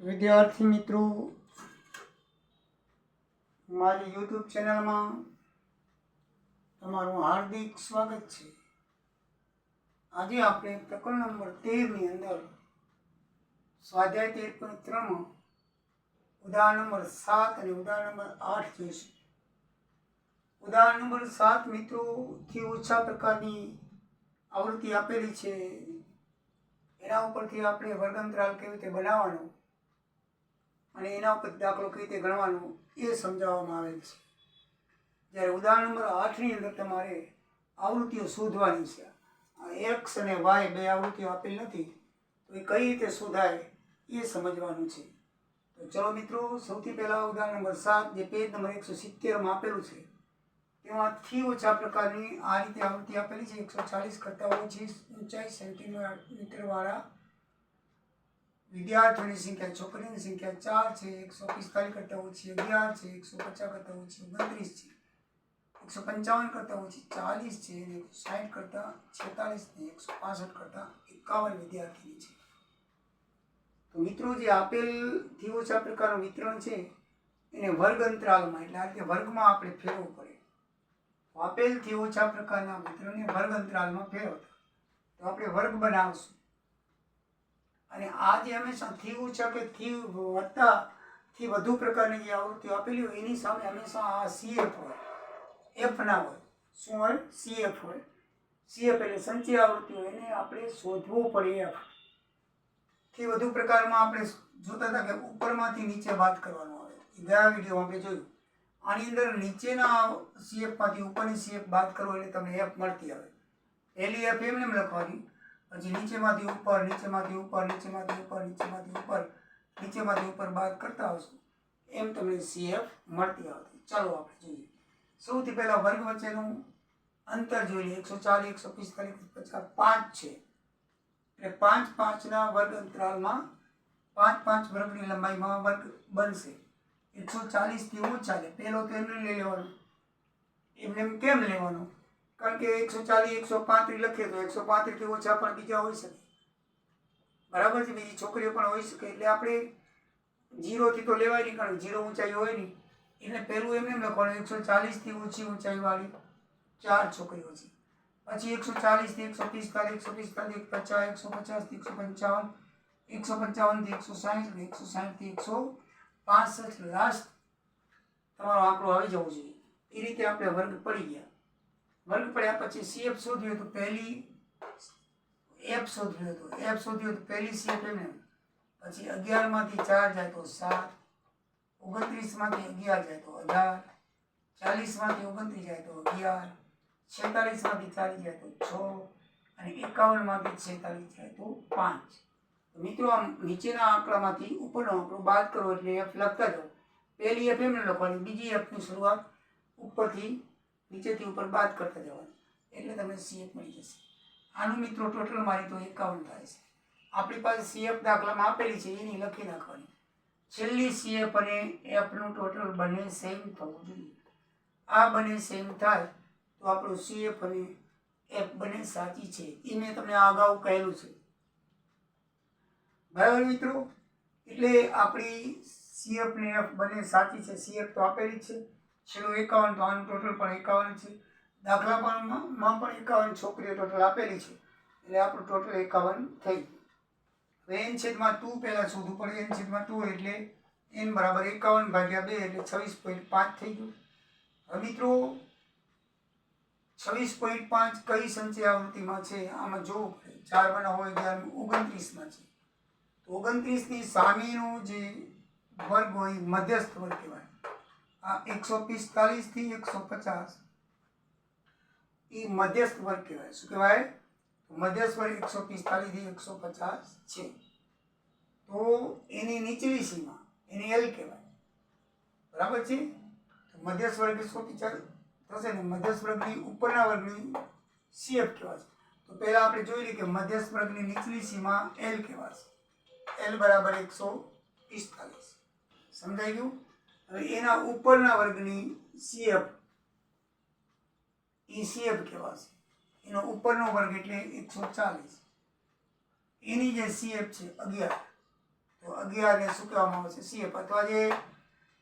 વિદ્યાર્થી મિત્રો, મારી યુટ્યુબ ચેનલમાં તમારું હાર્દિક સ્વાગત છે. આજે આપણે પ્રકરણ નંબર તેરની અંદર સ્વાધ્યાય તેર પોઈન્ટ ત્રણમાં ઉદાહરણ નંબર સાત અને ઉદાહરણ નંબર આઠ જોઈશું. ઉદાહરણ નંબર સાત મિત્રોથી ઓછા પ્રકારની આવૃત્તિ આપેલી છે. એના ઉપરથી આપણે વર્ગંતરાલ કેવી રીતે બનાવવાનો અને એના ઉપર દાખલો કઈ રીતે ગણવાનો એ સમજાવવામાં આવેલ છે. જ્યારે ઉદાહરણ નંબર આઠની અંદર તમારે આવૃત્તિઓ શોધવાની છે. એક્સ અને વાય બે આવૃત્તિઓ આપેલ નથી, તો એ કઈ રીતે શોધાય એ સમજવાનું છે. તો ચલો મિત્રો, સૌથી પહેલાં ઉદાહરણ નંબર સાત, જે પેજ નંબર એકસો સિત્તેરમાં આપેલું છે, તેમાંથી ઓછા પ્રકારની આ રીતે આવૃત્તિ આપેલી છે, એકસો ચાલીસ કરતાં ઓછી ઊંચાઈ સેન્ટીમીટરવાળા વિદ્યાર્થીઓની સંખ્યા, છોકરીની સંખ્યા ચાર છે, એકસો પિસ્તાલીસ કરતાં ઓછી અગિયાર છે, એકસો પચાસ કરતાં ઓછી ઓગણત્રીસ છે, એકસો પંચાવન કરતાં ઓછી ચાલીસ છે અને એકસો સાઠ કરતાં છેતાલીસ ને એકસો પાસઠ કરતાં એકાવન વિદ્યાર્થીની છે. તો મિત્રો જે આપેલથી ઓછા પ્રકારનું વિતરણ છે, એને વર્ગ અંતરાલમાં એટલે આ રીતે વર્ગમાં આપણે ફેરવવું પડે. આપેલથી ઓછા પ્રકારના વિતરણને વર્ગ અંતરાલમાં ફેરવતા. તો આપણે વર્ગ બનાવશું. અને આ જે હંમેશા થી છે કે થી વત્તા થી વધુ પ્રકારની જે આવૃત્તિઓ આપેલી હોય, એની સામે હંમેશા આ સીએફ હોય. એફ ના હોય. શું હોય? સીએફ હોય. સીએફ એટલે સંચય આવૃત્તિ હોય. એને આપણે શોધવું પડે એફથી વધુ પ્રકારમાં આપણે જોતા હતા કે ઉપરમાંથી નીચે વાત કરવાનું આવે. ગયા વીડિયો આપણે જોયું. આની અંદર નીચેના સીએફમાંથી ઉપરની સીએફ બાદ કરો એટલે તમને એફ મળતી આવે. પહેલી એફ એમને એમ લખવાની. પછી નીચેમાંથી ઉપર નીચેમાંથી ઉપર નીચેમાંથી ઉપર નીચેમાંથી ઉપર નીચેમાંથી ઉપર બાદ કરતા આવશું. એમ તમને સીએફ મળતી આવતી. ચાલો આપણે જોઈએ. સૌથી પહેલાં વર્ગ વચ્ચેનું અંતર જોઈ લઈએ. એકસો ચાલીસ, એકસો પિસ્તાલીસ પચાસ, પાંચ છે. એટલે પાંચ પાંચના વર્ગ અંતરાલમાં પાંચ પાંચ વર્ગની લંબાઈમાં વર્ગ બનશે. એકસો ચાલીસથી ઓછા છે. પહેલો તો એમને લઈ લેવાનો. એમને એમ કેમ લેવાનો? કારણ કે એકસો ચાલીસ, એકસો પાંત્રીસ લખીએ તો એકસો પાંત્રીસથી ઓછા પણ બીજા હોઈ શકે. બરાબર છે? બીજી છોકરીઓ પણ હોઈ શકે. એટલે આપણે જીરોથી તો લેવાય નહીં, કારણ જીરો ઊંચાઈ હોય નહીં. એટલે પહેલું એમને એમ લખવાનું, એકસો ચાલીસથી ઓછી ઊંચાઈવાળી ચાર છોકરીઓ છે. પછી એકસો ચાલીસથી એકસો પિસ્તાલીસ એકસો પિસ્તાલીસ પચાસ, એકસો પચાસથી એકસો પંચાવન, એકસો પંચાવનથી એકસો સાહીઠ અને એકસો સાઠથી એકસો પાસઠ લાસ્ટ તમારો આંકડો આવી જવો જોઈએ. એ રીતે આપણે વર્ગ પડી ગયા. વર્ગ પડ્યા પછી સીએફ શોધ્યું તો પહેલી એફ શોધ્યું હતું. એફ શોધ્યું તો પહેલી સીએફ એમ પછી અગિયારમાંથી ચાર જાય તો સાત. ઓગણત્રીસમાંથી અગિયાર જાય તો અઢાર. ચાલીસમાંથી ઓગણત્રીસ જાય તો અગિયાર. છેતાલીસમાંથી ચાલીસ જાય તો છ. અને એકાવનમાંથી છેતાલીસ જાય તો પાંચ. મિત્રો, આમ નીચેના આંકડામાંથી ઉપરનો આંકડો બાદ કરો એટલે એફ લખતા જાઓ. પહેલી એફ એમને લખવાની. બીજી એફની શરૂઆત ઉપરથી નીચેથી ઉપર બાદ કરતા જવાનું. એટલે તમને સીએફ મળી જશે. આનું મિત્રો ટોટલ મારી તો એકાવન થાય છે. આપણી પાસે સીએફ દાખલામાં આપેલી છે, એની લખી નાખવાની. છેલ્લી સીએફ અને એફનું ટોટલ બંને સેમ થવું જોઈએ. આ બંને સેમ થાય, તો આપણું સીએફ અને એફ બંને સાચી છે. એ મેં તમને અગાઉ કહેલું છે. બરાબર મિત્રો? એટલે આપણી સીએફ ને એફ બંને સાચી છે. સીએફ તો આપેલી જ છે. છેલ્લું એકાવન તો ટોટલ પણ એકાવન છે. દાખલા પણ માં પણ એકાવન છોકરીઓ ટોટલ આપેલી છે. એટલે આપણું ટોટલ એકાવન થઈ હવે એન છેદમાં ટુ પહેલાં શોધવું પડે. એન છેદમાં ટુ એટલે એન બરાબર એકાવન ભાગ્યા બે એટલે છવ્વીસ પોઈન્ટ પાંચ થઈ ગયું. હવે મિત્રો, છવ્વીસ પોઈન્ટ પાંચ કઈ સંચય આવૃત્તિમાં છે? આમાં જોવું પડે. ચાર બના હોય ત્યારે ઓગણત્રીસમાં છે. તો ઓગણત્રીસની સામેનો જે વર્ગ હોય મધ્યસ્થ વર્ગ કહેવાય. આ એકસો પિસ્તાલીસથી એકસો પચાસ. એ મધ્યસ્થ વર્ગ કહેવાય. શું કહેવાય? મધ્યસ્થ વર્ગ એકસો પિસ્તાલીસથી એકસો પચાસ છે. તો એની નીચલી સીમા, એને એલ કહેવાય. બરાબર છે? મધ્યસ્થ વર્ગ એકસો પિસ્તાલીસ થશે ને મધ્યસ્થ વર્ગની ઉપરના વર્ગની સીએફ કહેવાશે. તો પહેલાં આપણે જોઈ લઈએ કે મધ્યસ્થ વર્ગની નીચલી સીમા એલ કહેવાશે. એલ બરાબર એકસો પિસ્તાલીસ. સમજાઈ ગયું? હવે એના ઉપરના વર્ગની સીએફ એ સીએફ કહેવાશે. એનો ઉપરનો વર્ગ એટલે એકસો ચાલીસ. એની જે સીએફ છે, અગિયાર. તો અગિયારને શું કહેવામાં આવે છે? સીએફ અથવા જે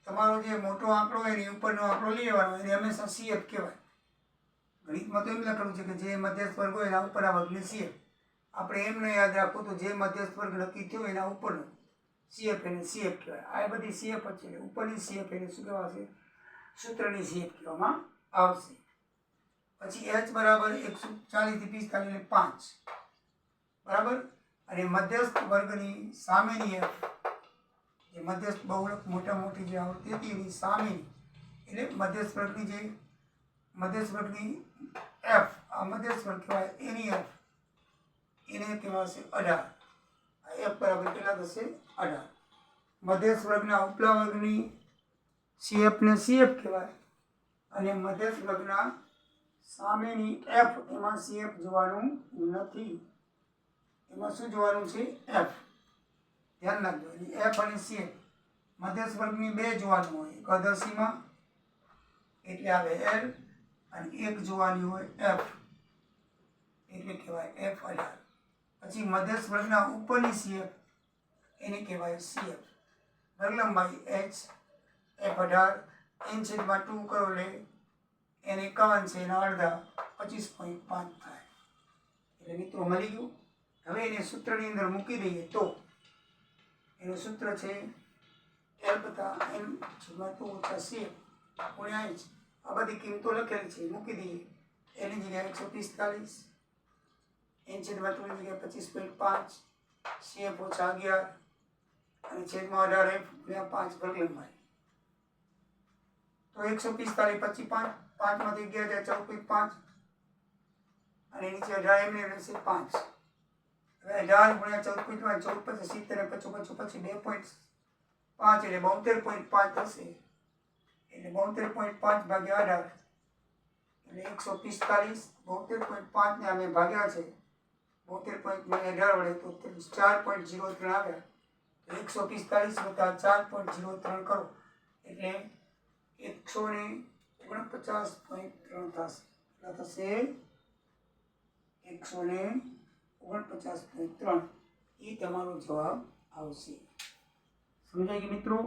તમારો જે મોટો આંકડો હોય એની ઉપરનો આંકડો લઈ લેવાનો એને હંમેશા સીએફ કહેવાય. ગણિતમાં તો એમ લખેલું છે કે જે મધ્યસ્થ વર્ગ હોય, એના ઉપરના વર્ગને સીએફ આપણે એમ ન યાદ રાખવું તો જે મધ્યસ્થ વર્ગ નક્કી થયો, એના ઉપરનો. સીએફ એને સીએફ કહેવાય. આ બધી સીએફ જ છે. ઉપરની સીએફ એને શું કહેવાશે સૂત્રની સીએફ કહેવામાં આવશે. પછી એચ બરાબર એકસો ચાલીસથી પિસ્તાલીસ ને પાંચ. બરાબર? અને મધ્યસ્થ વર્ગની સામેની એફ જે મધ્યસ્થ બહુલક મોટા મોટી જે આવૃત્તિ હતી એની સામેની, એટલે મધ્યસ્થ વર્ગની જે, મધ્યસ્થ વર્ગની એફ આ મધ્યસ્થ વર્ગ કહેવાય એની એફ એને કહેવાશે અઢાર. એફ બરાબર કેટલા થશે? અઢાર. મધ્યસ્થ વર્ગના ઉપલા વર્ગની સીએફને સીએફ કહેવાય. અને મધ્યસ્થ વર્ગના સામેની એફ એમાં સીએફ જોવાનું નથી. એમાં શું જોવાનું છે? એફ ધ્યાન રાખજો. એફ અને સીએફ મધ્યસ્થ વર્ગની બે જોવાનું હોય. એક અધસીમાં એટલે આવે એલ અને એક જોવાની હોય એફ એટલે કહેવાય એફ અઢાર. પછી મધ્યસ્થ વર્ગના ઉપરની સીએફ એને કહેવાય સીએફ લંબાઈ એચ એફ અઢાર એન છેદમાં ટુ કરો લે એને એકાવન છે, એના અડધા પચીસ પોઈન્ટ પાંચ થાય. એટલે મિત્રો મળી ગયું. હવે એને સૂત્રની અંદર મૂકી દઈએ તો એનું સૂત્ર છે એલ બતા એન છેદમાં ટુ ઓછા સીએફ ગુણ્યા એચ આ બધી કિંમતો લખેલી છે, મૂકી દઈએ. એની જગ્યાએ એકસો પિસ્તાલીસ એન છેદમાં ટુની જગ્યાએ પચીસ પોઈન્ટ પાંચ સીએફ ઓછા અગિયાર અને છેદમાં અઢાર એફ પાંચ વર્ગ લંબાઈ. તો એકસો પિસ્તાલીસ, પચીસ પાંચ, પાંચમાંથી અગિયાર હજાર ચૌદ પાંચ. અને નીચે અઢાર એમને રહેશે પાંચ. હવે અઢાર ગુણ્યા ચૌદ પોઈન્ટ ચૌદ પછી સિત્તેર પચું પચું પછી બે પોઈન્ટ પાંચ એટલે બોતેર પોઈન્ટ પાંચ થશે. એટલે બોતેર પોઈન્ટ પાંચ ભાગ્યા અઢાર. એટલે એકસો પિસ્તાલીસ, બોતેર પોઈન્ટ પાંચને અમે ભાગ્યા છે. બોતેર પોઈન્ટ અઢાર વડે તો ચાર પોઈન્ટ જીરો ત્રણ આવ્યા. એકસો પિસ્તાળીસ વત્તા ચાર પોઈન્ટ જીરો ત્રણ કરો. એટલે એકસો ને ઓગણપચાસ પોઈન્ટ ત્રણ થશે. એટલે થશે એકસો ને ઓગણપચાસ પોઈન્ટ ત્રણ. એ તમારો જવાબ આવશે. સમજાય કે મિત્રો?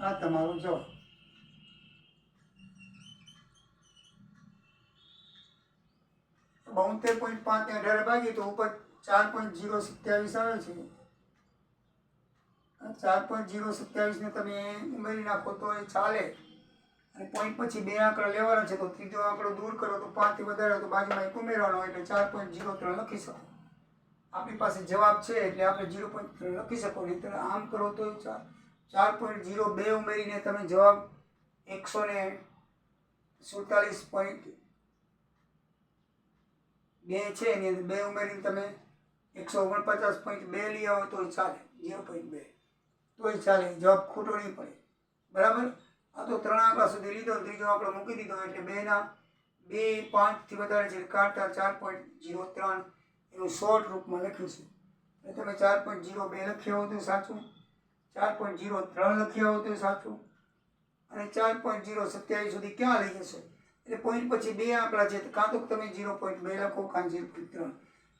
આ તમારો જવાબ. બોતેર પોઈન્ટ પાંચ ને અઢાર ભાગીએ તો ઉપર ચાર પોઈન્ટ જીરો સત્યાવીસ આવે છે. ચાર પોઈન્ટ જીરો સત્યાવીસને તમે ઉમેરી નાખો તો એ ચાલે. અને પોઈન્ટ પછી બે આંકડા લેવાના છે તો ત્રીજો આંકડો દૂર કરો તો પાંચથી વધારે તો બાજુમાં એક ઉમેરવાનો એટલે ચાર પોઈન્ટ જીરો ત્રણ લખી શકો. આપણી પાસે જવાબ છે એટલે આપણે જીરો પોઈન્ટ ત્રણ લખી શકો. નહીં આમ કરો તો ચાર. ચાર પોઈન્ટ જીરો બે ઉમેરીને તમે જવાબ એકસો ને સુડતાલીસ પોઈન્ટ બે છે, એની અંદર બે ઉમેરીને તમે એકસો ઓગણપચાસ પોઈન્ટ બે લઈ આવો તો ચાલે, ઝીરો પોઈન્ટ બે. તોય ચાલે, જવાબ ખોટો નહીં પડે. બરાબર? આ તો ત્રણ આંકડા સુધી લીધો ત્રીજો આંકડો મૂકી દીધો, એટલે બેના બે પાંચથી વધારે છે કાઢતા ચાર પોઈન્ટ ઝીરો ત્રણ, એનું શોર્ટ રૂપમાં લખ્યું છે. એટલે તમે ચાર પોઈન્ટ ઝીરો બે લખ્યા હો તો સાચું, ચાર પોઈન્ટ ઝીરો ત્રણ લખ્યા હો તો સાચું, અને ચાર પોઈન્ટ ઝીરો સત્યાવીસ સુધી ક્યાં લઈ જશો? એટલે પોઈન્ટ પછી બે આંકડા છે કાં તો તમે ઝીરો પોઈન્ટ બે લખો, કાં ઝીરો પોઈન્ટ ત્રણ.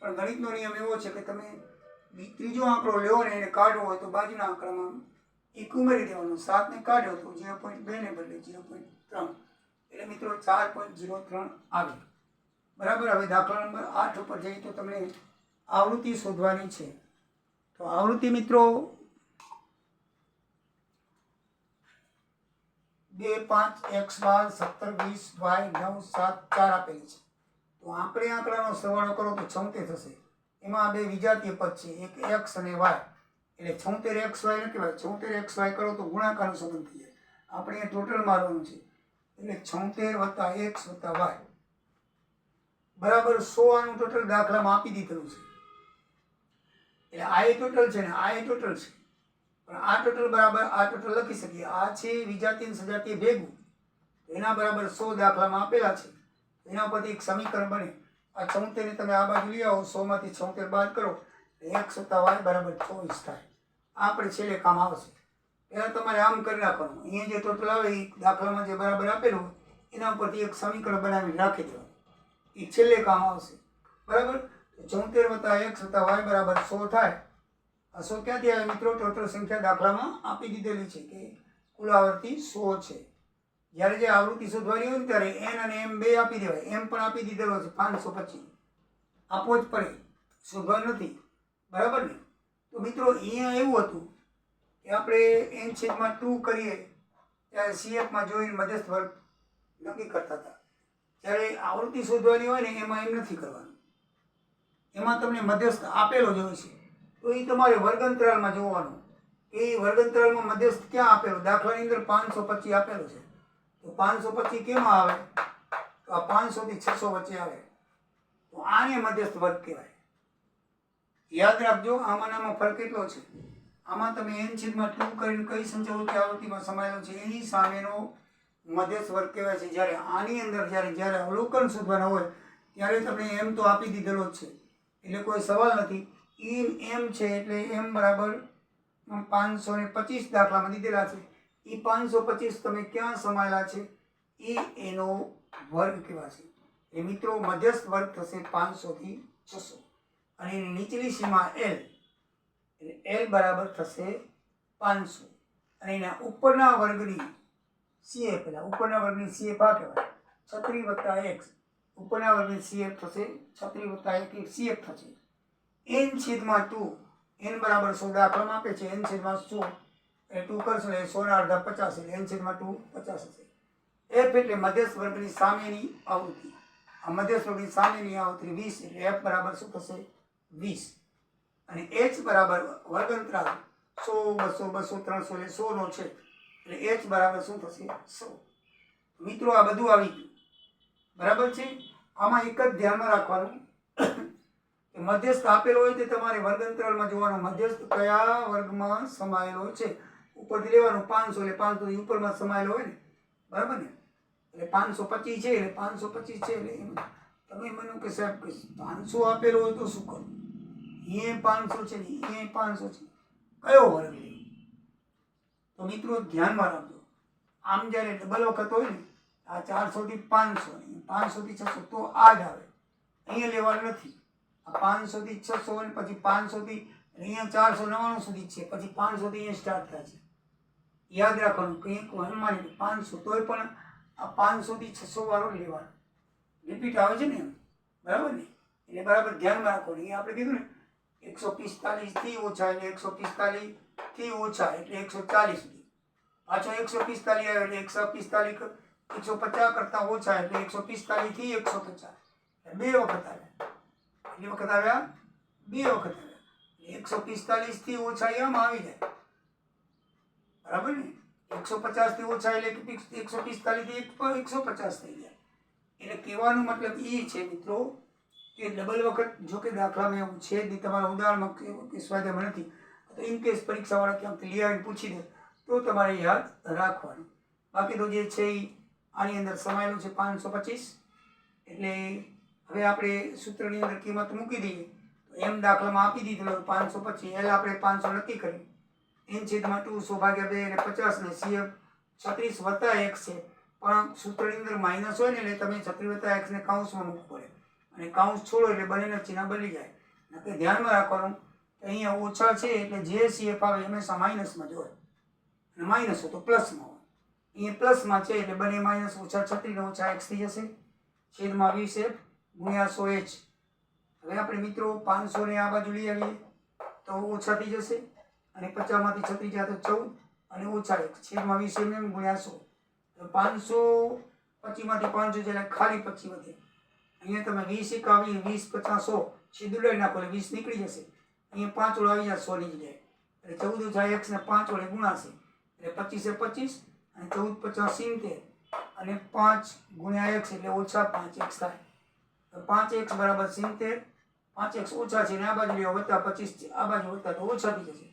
પણ ગણિતનો નિયમ એવો છે કે તમે ત્રીજો આંકડો લ્યો ને એને કાઢવો હોય તો બાજુના આંકડામાં એક ઉમેરી દેવાનો, સાતને કાઢ્યો તો ઝીરો પોઈન્ટ બેને બદલે ઝીરો પોઈન્ટ ત્રણ. એટલે મિત્રો ચાર પોઈન્ટ ઝીરો ત્રણ આવે. બરાબર? હવે દાખલા નંબર આઠ ઉપર જઈએ તો તમને આવૃત્તિ શોધવાની છે. તો આવૃત્તિ મિત્રો બે પાંચ એક્સ બાર સત્તર વીસ વાય નવ સાત ચાર આપેલી છે. તો આપણે આંકડાનો સરવાળો કરો તો છોતેર થશે. એમાં બે વિજાતીય પદ છે. એક એક્સ અને વાય. એટલે છોતેર એક્સ વાય ન કહેવાય. છોતેર એક્સ વાય કરો તો ગુણાકારનો સંબંધ થઈ જાય. આપણે એ ટોટલ મારવાનું છે. એટલે છોતેર વત્તા એક્સ વત્તા વાય. બરાબર સો આનું ટોટલ દાખલામાં આપી દીધેલું છે. એટલે આ એ ટોટલ છે ને આ એ ટોટલ છે. પણ આ ટોટલ બરાબર, આ ટોટલ લખી શકીએ. આ છે વિજાતીય અને સજાતીય ભેગું. એના બરાબર સો દાખલામાં આપેલા છે. એના પરથી એક સમીકરણ બને. આ છોતેરને તમે આ બાજુ લઈ આવો, સોમાંથી છોતેર બાદ કરો એક સત્તા વાય બરાબર ચોવીસ થાય. આ આપણે છેલ્લે કામ આવશે. પહેલાં તમારે આમ કરી નાખવાનું. અહીંયા જે ટોટલ આવે, એ દાખલામાં જે બરાબર આપેલું હોય, એના ઉપરથી એક સમીકરણ બનાવીને રાખી દેવાનું. એ છેલ્લે કામ આવશે. બરાબર? ચોતેર વત્તા એક સત્તા વાય બરાબર સો થાય. આ સો આવે મિત્રો ટોટલ સંખ્યા દાખલામાં આપી દીધેલી છે કે કુલ આવૃત્તિ સો છે. જ્યારે જે આવૃત્તિ શોધવાની હોય ને ત્યારે એન અને એમ બે આપી દેવાય. એમ પણ આપી દીધેલો છે પાંચસો પચીસ. આપવો જ પડે. શોધવાનું નથી. બરાબર ને? તો મિત્રો અહીંયા એવું હતું કે આપણે એન છેદમાં ટુ કરીએ ત્યારે સીએફમાં જોઈને મધ્યસ્થ વર્ગ નક્કી કરતા હતા. જ્યારે આવૃત્તિ શોધવાની હોય ને એમાં એમ નથી કરવાનું. એમાં તમને મધ્યસ્થ આપેલો જ હોય છે. તો એ તમારે વર્ગંતરાલમાં જોવાનું. એ વર્ગંતરાલમાં મધ્યસ્થ ક્યાં આપેલો? દાખલાની અંદર પાંચસો પચીસ આપેલો છે. તો પાંચસો પચીસ કેમાં આવે? તો આ પાંચસોથી છસો વચ્ચે આવે. તો આને મધ્યસ્થ વર્ગ કહેવાય. યાદ રાખજો, આમાં આમાં ફરક કેટલો છે. આમાં તમે એન છેદમાં ટુ કરીને કઈ સંચયવૃત્તિ આવૃત્તિમાં સમાયેલો છે, એની સામેનો મધ્યસ્થ વર્ગ કહેવાય છે. જ્યારે આની અંદર, જ્યારે જ્યારે અવલોકન શોધવાના હોય, ત્યારે તમને એમ તો આપી દીધેલો જ છે. એટલે કોઈ સવાલ નથી. ઈ એમ છે એટલે એમ બરાબર પાંચસો ને પચીસ દાખલામાં દીધેલા છે. એ પાંચસો પચીસ તમે ક્યાં સમાયેલા છે? એ એનો વર્ગ કેવા છે? એ મિત્રો મધ્યસ્થ વર્ગ થશે પાંચસોથી છસો. અને એની નીચલી સીમા એલ એટલે એલ બરાબર થશે પાંચસો. અને એના ઉપરના વર્ગની સીએફ એટલે ઉપરના વર્ગની સીએફ આ કહેવાય. છત્રી વત્તા એક્સ ઉપરના વર્ગની સીએફ થશે છત્રી વત્તા એક એક સીએફ થશે. એન છેદમાં ટુ. એન બરાબર સો. દાખલામાં આપે છે. એન છેદમાં સો. એ ટુ કરશો એ સોના અડધા પચાસ એટલે એન છેદમાં ટુ પચાસ હશે. એફ એટલે મધ્યસ્થ વર્ગની સામેની આવૃત્તિ. આ મધ્યસ્થ વર્ગની સામેની આવૃત્તિ વીસ એટલે એફ બરાબર શું થશે? વીસ. અને એચ બરાબર વર્ગંતરાલ સો, બસો બસો, ત્રણસો એટલે સોનો છે એટલે એચ બરાબર શું થશે? સો. મિત્રો, આ બધું આવી ગયું. બરાબર છે? આમાં એક જ ધ્યાનમાં રાખવાનું. મધ્યસ્થ આપેલો હોય તે તમારે વર્ગંતરાલમાં જોવાનો. મધ્યસ્થ કયા વર્ગમાં સમાયેલો છે? ઉપરથી લેવાનું પાંચસો એટલે પાંચસો ઉપરમાં સમાયેલો હોય ને? બરાબર ને? એટલે પાંચસો પચીસ છે એટલે પાંચસો પચીસ છે એટલે એમ તમે મને કે સાહેબ પાંચસો આપેલો હોય તો શું કરું? એ પાંચસો છે ને, એ પાંચસો છે. કયો વર્ગ લેવો? તો મિત્રો ધ્યાનમાં રાખજો. આમ જ્યારે ડબલ વખત હોય ને, આ ચારસોથી પાંચસો પાંચસોથી છસો તો આ જ આવે. અહીંયા લેવાનું નથી. આ પાંચસોથી છસો ને પછી પાંચસોથી અહીંયા ચારસો નવ્વાણું સુધી છે. પછી પાંચસોથી અહીંયા સ્ટાર્ટ થાય છે. યાદ રાખવાનું કંઈક હનુમાન પાંચસો તોય પણ આ પાંચસોથી છસો વાળો લેવાનો. રિપીટ આવે છે ને બરાબર ને? એટલે બરાબર ધ્યાનમાં રાખવાનું. અહીંયા આપણે કીધું ને, એકસો પિસ્તાલીસથી ઓછા એટલે એકસો પિસ્તાલીસથી ઓછા એટલે એકસો ચાલીસ સુધી. પાછો એકસો પિસ્તાલીસ આવે એટલે એકસો પિસ્તાલીસ એકસો પચાસ કરતાં ઓછા એટલે એકસો પિસ્તાલીસથી એકસો પચાસ. બે વખત આવ્યા. કેટલી વખત આવ્યા? બે વખત આવ્યા. એકસો પિસ્તાલીસથી ઓછા એ આમ આવી જાય. બરાબર ને? એકસો પચાસથી ઓછા એટલે એકસો પિસ્તાલીસથી એકસો પચાસ થઈ જાય. એટલે કહેવાનો મતલબ એ છે મિત્રો કે ડબલ વખત જો કે દાખલામાં એવું છે નહીં, તમારા ઉદાહરણમાં કે- સ્વાધ્યાયમાં નથી. તો ઇન કેસ પરીક્ષાવાળા ક્યાંક લઈ આવીને પૂછી દે, તો તમારે યાદ રાખવાનું. બાકી તો જે છે એ આની અંદર સમાયેલું છે પાંચસો પચીસ. એટલે હવે આપણે સૂત્રની અંદર કિંમત મૂકી દઈએ. તો એમ દાખલામાં આપી દીધેલો પાંચસો પચીસ એલ આપણે પાંચસો નક્કી કર્યું. એન છેદમાં ટુ સો ભાગ્યા બે એટલે પચાસ ને સીએફ છત્રીસ વત્તા એક છે. પણ સૂત્રની અંદર માઇનસ હોય ને એટલે તમે છત્રીસ વત્તા એક્સને કાઉન્સમાં મૂકવું પડે. અને કાઉન્સ છોડો એટલે બંનેના ચિહ્ન બદલી જાય. નકે ધ્યાનમાં રાખવાનું અહીંયા ઓછા છે એટલે જે સીએફ આવે હંમેશા માઇનસમાં જ હોય. અને માઇનસ હોય તો પ્લસમાં હોય. અહીંયા પ્લસમાં છે એટલે બંને માઇનસ ઓછા છત્રીસ ઓછા એક્સ થઈ જશે. છેદમાં વીસ એફ ગુણ્યા સો એચ. હવે આપણે મિત્રો પાંચસો ને આ બાજુ લઈ આવીએ. તો ઓછા થઈ જશે. અને પચાસમાંથી છત્રીસ જાય તો ચૌદ. અને ઓછા એક. છેદમાં વીસ એમ એમ ગુણ્યા સો. પાંચસો પચીસમાંથી પાંચસો એટલે ખાલી પચી વધે. અહીંયા તમે વીસ એક આવી વીસ પચાસ સો સીધું લઈ નાખો એટલે વીસ નીકળી જશે. અહીંયા પાંચ વડે આવી જાય સોની જગ્યાએ એટલે ચૌદ ઓછા એક્સ ને પાંચ વડે ગુણાશે. એટલે પચીસે પચીસ અને ચૌદ પચાસ સિત્તેર. અને પાંચ ગુણ્યા એક્સ એટલે ઓછા પાંચ એક્સ થાય. તો પાંચ એક્સ બરાબર સિત્તેર, પાંચ એક્સ ઓછા છે ને આ બાજુ વધતા પચીસ આ બાજુ વત્તા તો ઓછા થઈ જશે.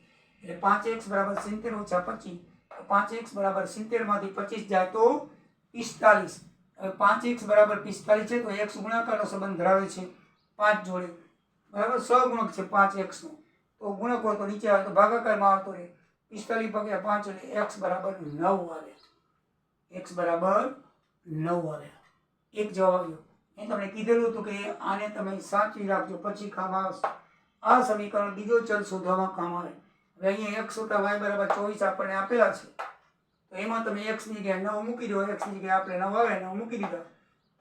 એટલે પાંચ એક્સ બરાબર સિત્તેર ઓછા પચીસ, તો પાંચ એક્સ બરાબર સિત્તેરમાંથી પચીસ જાય તો પિસ્તાલીસ. હવે પાંચ એક્સ બરાબર પિસ્તાલીસ છે તો એક્સ ગુણાકારનો સંબંધ ધરાવે છે પાંચ જોડે. બરાબર સહગુણક છે પાંચ એક્સનો તો ગુણક હોય તો નીચે આવે તો ભાગાકારમાં આવતો રહે. પિસ્તાલીસ ભાગ્યા પાંચ એટલે એક્સ બરાબર નવ આવે. એક્સ બરાબર નવ આવે. એક જવાબ આવ્યો. મેં તમને કીધેલું હતું કે આને તમે સાચવી રાખજો, પછી કામ આવશે. આ સમીકરણ બીજો ચલ શોધવામાં કામ આવે. હવે અહીંયા એક્સ વત્તા વાય બરાબર ચોવીસ આપણને આપેલા છે. તો એમાં તમે એક્સની જગ્યાએ નવ મૂકી દો એક્સની જગ્યાએ આપણે નવ આવે, નવ મૂકી દીધા.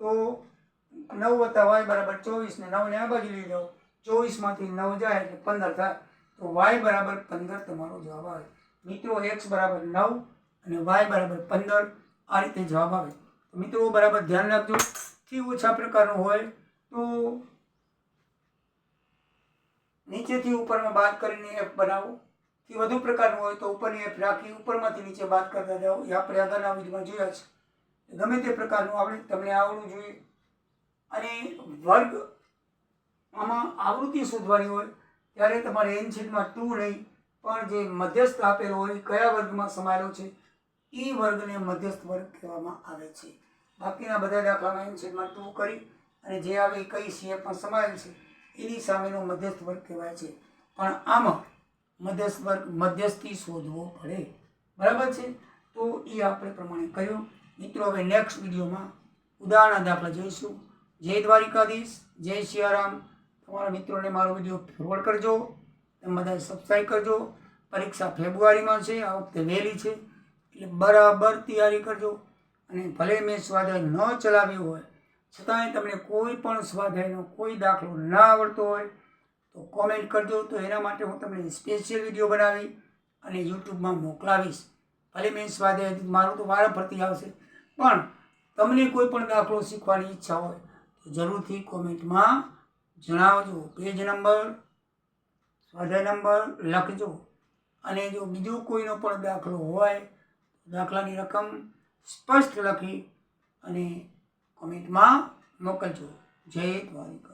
તો નવ વત્તા વાય બરાબર ચોવીસ ને નવને આ બાજુ લઈ જાઓ. ચોવીસમાંથી નવ જાય એટલે પંદર થાય. તો વાય બરાબર પંદર તમારો જવાબ આવે. મિત્રો એક્સ બરાબર નવ અને વાય બરાબર પંદર આ રીતે જવાબ આવે. મિત્રો, બરાબર ધ્યાન રાખજો. થી ઓછા પ્રકારનું હોય તો નીચેથી ઉપરમાં બાદ કરીને એપ બનાવો. થી વધુ પ્રકારનું હોય તો ઉપરની એફ રાખી ઉપરમાંથી નીચે બાદ કરતા જાઓ. એ આપણે આગળના વિડીયોમાં જોયા છે. ગમે તે પ્રકારનું આપણે તમને આવડવું જોઈએ. અને વર્ગ આમાં આવૃત્તિ શોધવાની હોય ત્યારે તમારે એન છેદમાં ટુ નહીં, પણ જે મધ્યસ્થ આપેલો હોય કયા વર્ગમાં સમાયેલો છે? એ વર્ગને મધ્યસ્થ વર્ગ કહેવામાં આવે છે. બાકીના બધા દાખલામાં એમ છે ટુ કરી અને જે આવે એ કઈ સીએફમાં સમાયેલ છે, એની સામેનો મધ્યસ્થ વર્ગ કહેવાય છે. પણ આમાં મધ્યસ્થ વર્ગ મધ્યસ્થી શોધવો પડે. બરાબર છે? તો એ આપણે પ્રમાણે કહ્યું મિત્રો, હવે નેક્સ્ટ વિડીયોમાં ઉદાહરણ દાખલા જોઈશું. જય દ્વારિકાધીશ, જય સિયારામ તમારા મિત્રોને મારો વીડિયો ફોરવર્ડ કરજો. તમે બધા સબસ્ક્રાઈબ કરજો. પરીક્ષા ફેબ્રુઆરીમાં છે, આ વખતે વહેલી છે. એટલે બરાબર તૈયારી કરજો. અને ભલે મેં સ્વાધ્યાય ન ચલાવ્યો હોય, છતાંય તમને કોઈ પણ સ્વાધ્યાયનો કોઈ દાખલો ના આવડતો હોય, તો કોમેન્ટ કરજો. તો એના માટે હું તમને સ્પેશિયલ વીડિયો બનાવી અને યુટ્યુબમાં મોકલાવીશ. ભલે મેં સ્વાધ્યાય, મારું તો વારા ફરતી આવશે, પણ તમને કોઈ પણ દાખલો શીખવાની ઈચ્છા હોય, તો જરૂરથી કોમેન્ટમાં જણાવજો. પેજ નંબર સ્વાધ્યાય નંબર લખજો. અને જો બીજો કોઈનો પણ દાખલો હોય દાખલાની રકમ સ્પષ્ટ લખી અને કોમેન્ટમાં મોકલજો. જય દ્વારિકા.